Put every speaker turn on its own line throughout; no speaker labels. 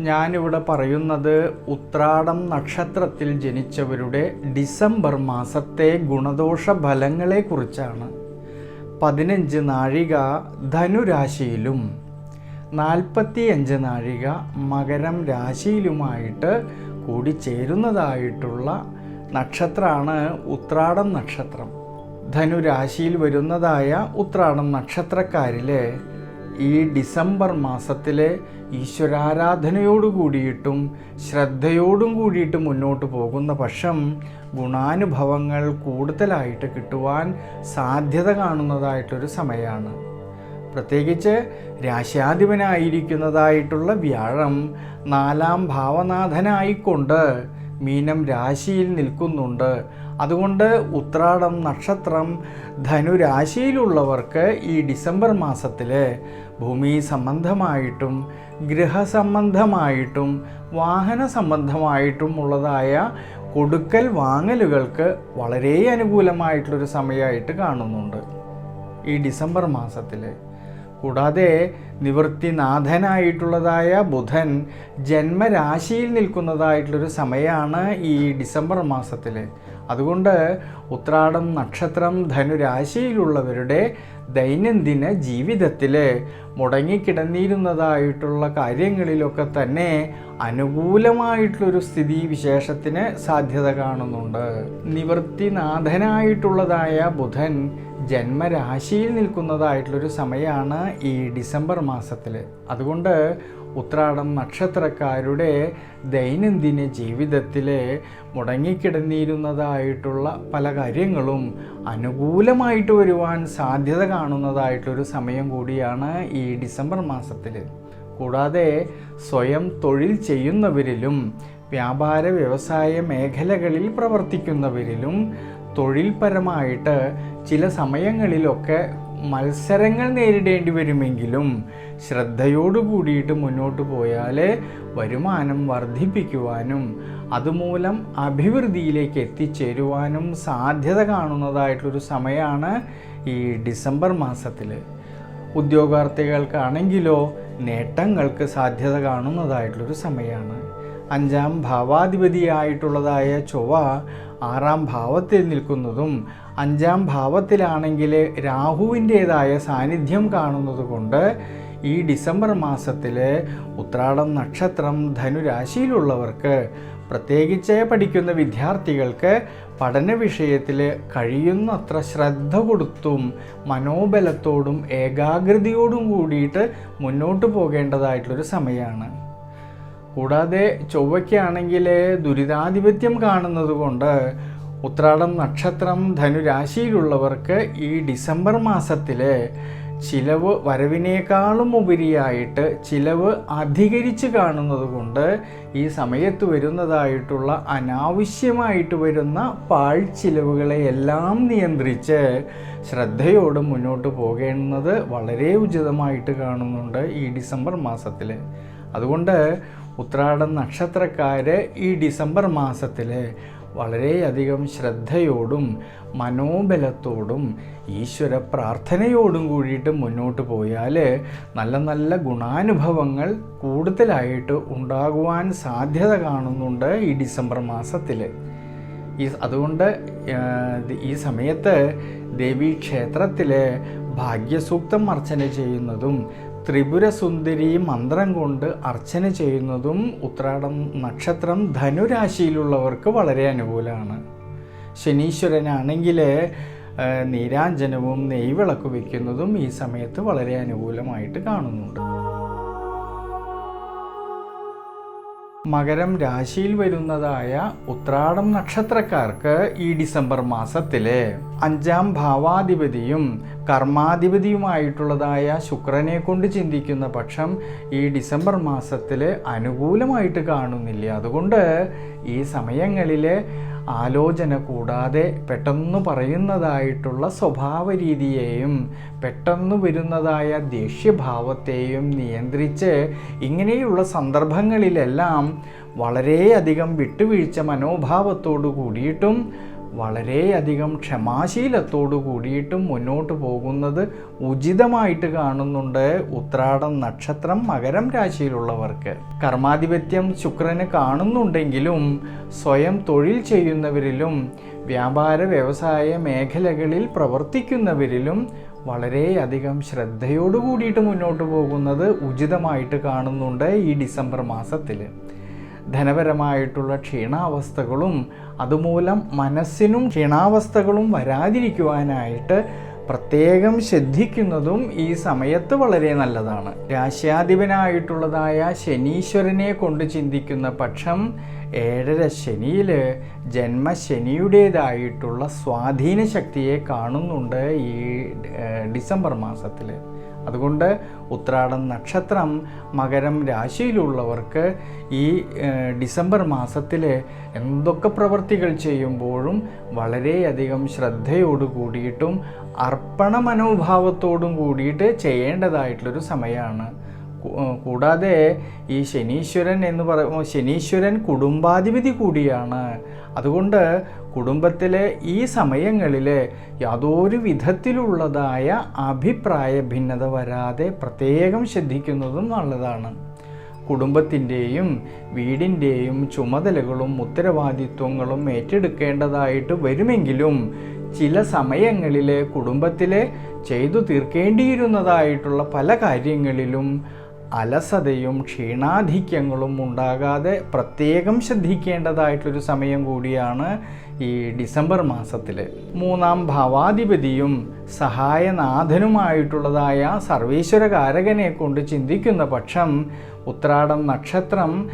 ഞാനിവിടെ പറയുന്നത് ഉത്രാടം നക്ഷത്രത്തിൽ ജനിച്ചവരുടെ ഡിസംബർ മാസത്തെ ഗുണദോഷ ഫലങ്ങളെക്കുറിച്ചാണ് പതിനഞ്ച് നാഴിക ധനുരാശിയിലും നാൽപ്പത്തിയഞ്ച് നാഴിക മകരം രാശിയിലുമായിട്ട് കൂടിച്ചേരുന്നതായിട്ടുള്ള നക്ഷത്രമാണ് ഉത്രാടം നക്ഷത്രം. ധനുരാശിയിൽ വരുന്നതായ ഉത്രാടം നക്ഷത്രക്കാരിലെ ഈ ഡിസംബർ മാസത്തിലെ ഈശ്വരാരാധനയോട് കൂടിയിട്ടും ശ്രദ്ധയോടും കൂടിയിട്ട് മുന്നോട്ട് പോകുന്ന പക്ഷം ഗുണാനുഭവങ്ങൾ കൂടുതലായിട്ട് കിട്ടുവാൻ സാധ്യത കാണുന്നതായിട്ടൊരു സമയമാണ് പ്രത്യേകിച്ച് രാശ്യാധിപനായിരിക്കുന്നതായിട്ടുള്ള വ്യാഴം നാലാം ഭാവനാഥനായിക്കൊണ്ട് മീനം രാശിയിൽ നിൽക്കുന്നുണ്ട്. അതുകൊണ്ട് ഉത്രാടം നക്ഷത്രം ധനുരാശിയിലുള്ളവർക്ക് ഈ ഡിസംബർ മാസത്തിൽ ഭൂമി സംബന്ധമായിട്ടും ഗൃഹസംബന്ധമായിട്ടും വാഹന സംബന്ധമായിട്ടും ഉള്ളതായ കൊടുക്കൽ വാങ്ങലുകൾക്ക് വളരെ അനുകൂലമായിട്ടുള്ളൊരു സമയമായിട്ട് കാണുന്നുണ്ട്. ഈ ഡിസംബർ മാസത്തിൽ കൂടാതെ നിവൃത്തിനാഥനായിട്ടുള്ളതായ ബുധൻ ജന്മരാശിയിൽ നിൽക്കുന്നതായിട്ടുള്ളൊരു സമയമാണ് ഈ ഡിസംബർ മാസത്തിൽ അതുകൊണ്ട് ഉത്രാടം നക്ഷത്രം ധനുരാശിയിലുള്ളവരുടെ ദൈനംദിന ജീവിതത്തിൽ മുടങ്ങിക്കിടന്നിരുന്നതായിട്ടുള്ള കാര്യങ്ങളിലൊക്കെ തന്നെ അനുകൂലമായിട്ടുള്ളൊരു സ്ഥിതി വിശേഷത്തിന് സാധ്യത കാണുന്നുണ്ട്. നിവൃത്തിനാഥനായിട്ടുള്ളതായ ബുധൻ ജന്മരാശിയിൽ നിൽക്കുന്നതായിട്ടുള്ളൊരു സമയമാണ് ഈ ഡിസംബർ മാസത്തിൽ അതുകൊണ്ട് ഉത്രാടം നക്ഷത്രക്കാരുടെ ദൈനംദിന ജീവിതത്തിൽ മുടങ്ങിക്കിടന്നിരുന്നതായിട്ടുള്ള പല കാര്യങ്ങളും അനുകൂലമായിട്ട് വരുവാൻ സാധ്യത കാണുന്നതായിട്ടൊരു സമയം കൂടിയാണ് ഈ ഡിസംബർ മാസത്തിൽ കൂടാതെ സ്വയം തൊഴിൽ ചെയ്യുന്നവരിലും വ്യാപാര വ്യവസായ മേഖലകളിൽ പ്രവർത്തിക്കുന്നവരിലും തൊഴിൽപരമായിട്ട് ചില സമയങ്ങളിലൊക്കെ മത്സരങ്ങൾ നേരിടേണ്ടി വരുമെങ്കിലും ശ്രദ്ധയോടു കൂടിയിട്ട് മുന്നോട്ട് പോയാൽ വരുമാനം വർദ്ധിപ്പിക്കുവാനും അതുമൂലം അഭിവൃദ്ധിയിലേക്ക് എത്തിച്ചേരുവാനും സാധ്യത കാണുന്നതായിട്ടൊരു സമയമാണ് ഈ ഡിസംബർ മാസത്തിൽ ഉദ്യോഗാർത്ഥികൾക്കാണെങ്കിലോ നേട്ടങ്ങൾക്ക് സാധ്യത കാണുന്നതായിട്ടുള്ളൊരു സമയമാണ് അഞ്ചാം ഭാവാധിപതിയായിട്ടുള്ളതായ ചൊവ്വ ആറാം ഭാവത്തിൽ നിൽക്കുന്നതും അഞ്ചാം ഭാവത്തിലാണെങ്കിൽ രാഹുവിന്റേതായ സാന്നിധ്യം കാണുന്നതുകൊണ്ട് ഈ ഡിസംബർ മാസത്തിൽ ഉത്രാടം നക്ഷത്രം ധനുരാശിയിലുള്ളവർക്ക് പ്രത്യേകിച്ച് പഠിക്കുന്ന വിദ്യാർത്ഥികൾക്ക് പഠന വിഷയത്തിൽ കഴിയുന്നത്ര ശ്രദ്ധ കൊടുത്തും മനോബലത്തോടും ഏകാഗ്രതയോടും കൂടിയിട്ട് മുന്നോട്ട് പോകേണ്ടതായിട്ടുള്ളൊരു സമയമാണ് കൂടാതെ ചൊവ്വയ്ക്കാണെങ്കിൽ ദുരിതാധിപത്യം കാണുന്നത് കൊണ്ട് ഉത്രാടം നക്ഷത്രം ധനുരാശിയിലുള്ളവർക്ക് ഈ ഡിസംബർ മാസത്തിൽ ചിലവ് വരവിനേക്കാളും ഉപരിയായിട്ട് ചിലവ് അധികരിച്ച് കാണുന്നത് കൊണ്ട് ഈ സമയത്ത് വരുന്നതായിട്ടുള്ള അനാവശ്യമായിട്ട് വരുന്ന പാഴ്ചിലവുകളെ എല്ലാം നിയന്ത്രിച്ച് ശ്രദ്ധയോടെ മുന്നോട്ട് പോകേണ്ടത് വളരെ ഉചിതമായിട്ട് കാണുന്നുണ്ട് ഈ ഡിസംബർ മാസത്തിൽ അതുകൊണ്ട് ഉത്രാടം നക്ഷത്രക്കാർ ഈ ഡിസംബർ മാസത്തിൽ വളരെയധികം ശ്രദ്ധയോടും മനോബലത്തോടും ഈശ്വര പ്രാർത്ഥനയോടും കൂടിയിട്ട് മുന്നോട്ട് പോയാൽ നല്ല നല്ല ഗുണാനുഭവങ്ങൾ കൂടുതലായിട്ട് ഉണ്ടാകുവാൻ സാധ്യത കാണുന്നുണ്ട് ഈ ഡിസംബർ മാസത്തിൽ ഈ അതുകൊണ്ട് ഈ സമയത്ത് ദേവീക്ഷേത്രത്തിൽ ഭാഗ്യസൂക്തം അർച്ചന ചെയ്യുന്നതും ത്രിപുരസുന്ദരി മന്ത്രം കൊണ്ട് അർച്ചന ചെയ്യുന്നതും ഉത്രാടം നക്ഷത്രം ധനുരാശിയിലുള്ളവർക്ക് വളരെ അനുകൂലമാണ്. ശനീശ്വരനാണെങ്കിൽ നീരാഞ്ജനവും നെയ്വിളക്ക് വയ്ക്കുന്നതും ഈ സമയത്ത് വളരെ അനുകൂലമായിട്ട് കാണുന്നുണ്ട്. മകരം രാശിയിൽ വരുന്നതായ ഉത്രാടം നക്ഷത്രക്കാർക്ക് ഈ ഡിസംബർ മാസത്തിലെ അഞ്ചാം ഭാവാധിപതിയും കർമാധിപതിയുമായിട്ടുള്ളതായ ശുക്രനെ കൊണ്ട് ചിന്തിക്കുന്ന പക്ഷം ഈ ഡിസംബർ മാസത്തിൽ അനുകൂലമായിട്ട് കാണുന്നില്ല. അതുകൊണ്ട് ഈ സമയങ്ങളിൽ ആലോചന കൂടാതെ പെട്ടെന്ന് പറയുന്നതായിട്ടുള്ള സ്വഭാവ രീതിയെയും പെട്ടെന്ന് വരുന്നതായ ദേഷ്യഭാവത്തെയും നിയന്ത്രിച്ച് ഇങ്ങനെയുള്ള സന്ദർഭങ്ങളിലെല്ലാം വളരെയധികം വിട്ടുവീഴ്ച മനോഭാവത്തോടു കൂടിയിട്ടും വളരെയധികം ക്ഷമാശീലത്തോടു കൂടിയിട്ടും മുന്നോട്ട് പോകുന്നത് ഉചിതമായിട്ട് കാണുന്നുണ്ട് ഉത്രാടം നക്ഷത്രം മകരം രാശിയിലുള്ളവർക്ക്. കർമാധിപത്യം ശുക്രന് കാണുന്നുണ്ടെങ്കിലും സ്വയം തൊഴിൽ ചെയ്യുന്നവരിലും വ്യാപാര വ്യവസായ മേഖലകളിൽ പ്രവർത്തിക്കുന്നവരിലും വളരെയധികം ശ്രദ്ധയോടു കൂടിയിട്ട് മുന്നോട്ട് പോകുന്നത് ഉചിതമായിട്ട് കാണുന്നുണ്ട് ഈ ഡിസംബർ മാസത്തിൽ ധനപരമായിട്ടുള്ള ക്ഷീണാവസ്ഥകളും അതുമൂലം മനസ്സിനും ക്ഷീണാവസ്ഥകളും വരാതിരിക്കുവാനായിട്ട് പ്രത്യേകം ശ്രദ്ധിക്കുന്നതും ഈ സമയത്ത് വളരെ നല്ലതാണ്. രാശ്യാധിപനായിട്ടുള്ളതായ ശനീശ്വരനെ കൊണ്ട് ചിന്തിക്കുന്ന പക്ഷം ഏഴര ശനിയിൽ ജന്മശനിയുടേതായിട്ടുള്ള സ്വാധീന ശക്തിയെ കാണുന്നുണ്ട് ഈ ഡിസംബർ മാസത്തിൽ അതുകൊണ്ട് ഉത്രാടം നക്ഷത്രം മകരം രാശിയിലുള്ളവർക്ക് ഈ ഡിസംബർ മാസത്തിൽ എന്തൊക്കെ പ്രവൃത്തികൾ ചെയ്യുമ്പോഴും വളരെയധികം ശ്രദ്ധയോട് കൂടിയിട്ടും അർപ്പണ മനോഭാവത്തോടും കൂടിയിട്ട് ചെയ്യേണ്ടതായിട്ടുള്ളൊരു സമയമാണ്. കൂടാതെ ഈ ശനീശ്വരൻ എന്ന് പറയുമ്പോൾ ശനീശ്വരൻ കുടുംബാധിപതി കൂടിയാണ്. അതുകൊണ്ട് കുടുംബത്തിലെ ഈ സമയങ്ങളിൽ യാതൊരു വിധത്തിലുള്ളതായ അഭിപ്രായ ഭിന്നത വരാതെ പ്രത്യേകം ശ്രദ്ധിക്കുന്നതും നല്ലതാണ്. കുടുംബത്തിന്റെയും വീടിന്റെയും ചുമതലകളും ഉത്തരവാദിത്വങ്ങളും ഏറ്റെടുക്കേണ്ടതായിട്ട് വരുമെങ്കിലും ചില സമയങ്ങളിൽ കുടുംബത്തിലെ ചെയ്തു തീർക്കേണ്ടിയിരുന്നതായിട്ടുള്ള പല കാര്യങ്ങളിലും അലസതയും ക്ഷീണാധിക്യങ്ങളും ഉണ്ടാകാതെ പ്രത്യേകം ശ്രദ്ധിക്കേണ്ടതായിട്ടൊരു സമയം കൂടിയാണ് ഈ ഡിസംബർ മാസത്തിൽ മൂന്നാം ഭാവാധിപതിയും സഹായനാഥനുമായിട്ടുള്ളതായ സർവീശ്വരകാരകനെ കൊണ്ട് ചിന്തിക്കുന്ന പക്ഷം ഉത്രാടം നക്ഷത്രം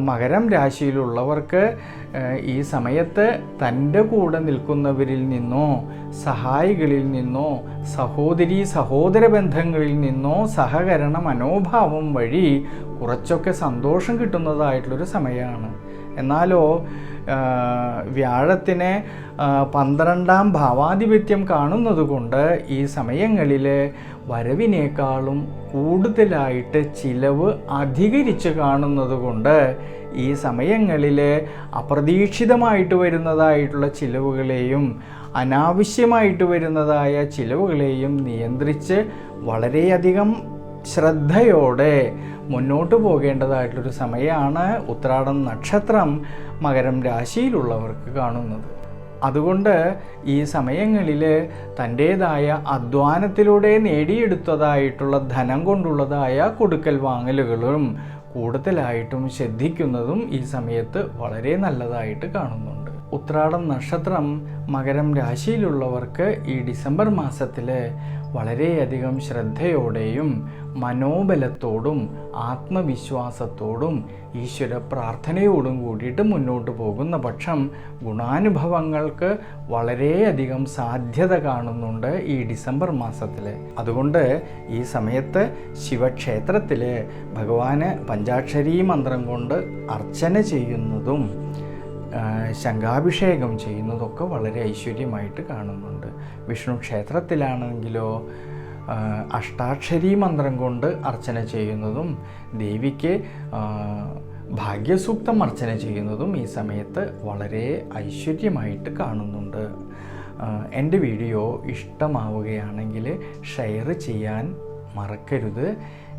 മകരം രാശിയിലുള്ളവർക്ക് ഈ സമയത്ത് തന്റെ കൂടെ നിൽക്കുന്നവരിൽ നിന്നോ സഹായികളിൽ നിന്നോ സഹോദരി സഹോദര ബന്ധങ്ങളിൽ നിന്നോ സഹകരണ മനോഭാവം വഴി കുറച്ചൊക്കെ സന്തോഷം കിട്ടുന്നതായിട്ടുള്ളൊരു സമയമാണ്. എന്നാലോ വ്യാഴത്തിനെ പന്ത്രണ്ടാം ഭാവാധിപത്യം കാണുന്നത് കൊണ്ട് ഈ സമയങ്ങളിൽ വരവിനേക്കാളും കൂടുതലായിട്ട് ചിലവ് അധികരിച്ച് കാണുന്നതുകൊണ്ട് ഈ സമയങ്ങളിൽ അപ്രതീക്ഷിതമായിട്ട് വരുന്നതായിട്ടുള്ള ചിലവുകളെയും അനാവശ്യമായിട്ട് വരുന്നതായ ചിലവുകളെയും നിയന്ത്രിച്ച് വളരെയധികം ശ്രദ്ധയോടെ മുന്നോട്ട് പോകേണ്ടതായിട്ടൊരു സമയമാണ് ഉത്രാടം നക്ഷത്രം മകരം രാശിയിലുള്ളവർക്ക് കാണുന്നത്. അതുകൊണ്ട് ഈ സമയങ്ങളിൽ തന്റേതായ അധ്വാനത്തിലൂടെ നേടിയെടുത്തതായിട്ടുള്ള ധനം കൊണ്ടുള്ളതായ കൊടുക്കൽ വാങ്ങലുകളും കൂടുതലായിട്ടും ശ്രദ്ധിക്കുന്നതും ഈ സമയത്ത് വളരെ നല്ലതായിട്ട് കാണുന്നുണ്ട്. ഉത്രാടം നക്ഷത്രം മകരം രാശിയിലുള്ളവർക്ക് ഈ ഡിസംബർ മാസത്തിൽ വളരെയധികം ശ്രദ്ധയോടെയും മനോബലത്തോടും ആത്മവിശ്വാസത്തോടും ഈശ്വര പ്രാർത്ഥനയോടും കൂടിയിട്ട് മുന്നോട്ട് പോകുന്ന പക്ഷം ഗുണാനുഭവങ്ങൾക്ക് വളരെയധികം സാധ്യത കാണുന്നുണ്ട് ഈ ഡിസംബർ മാസത്തിൽ അതുകൊണ്ട് ഈ സമയത്ത് ശിവക്ഷേത്രത്തിൽ ഭഗവാന് പഞ്ചാക്ഷരി മന്ത്രം കൊണ്ട് അർച്ചന ചെയ്യുന്നതും ശംഖാഭിഷേകം ചെയ്യുന്നതൊക്കെ വളരെ ഐശ്വര്യമായിട്ട് കാണുന്നുണ്ട്. വിഷ്ണു ക്ഷേത്രത്തിലാണെങ്കിലോ അഷ്ടാക്ഷരി മന്ത്രം കൊണ്ട് അർച്ചന ചെയ്യുന്നതും ദേവിക്ക് ഭാഗ്യസൂക്തം അർച്ചന ചെയ്യുന്നതും ഈ സമയത്ത് വളരെ ഐശ്വര്യമായിട്ട് കാണുന്നുണ്ട്. എന്റെ വീഡിയോ ഇഷ്ടമാവുകയാണെങ്കിൽ ഷെയർ ചെയ്യാൻ മറക്കരുത്.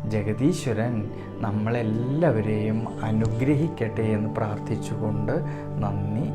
ജഗദീശ്വരൻ നമ്മളെല്ലാവരെയും അനുഗ്രഹിക്കട്ടെ എന്ന് പ്രാർത്ഥിച്ചുകൊണ്ട് നന്ദി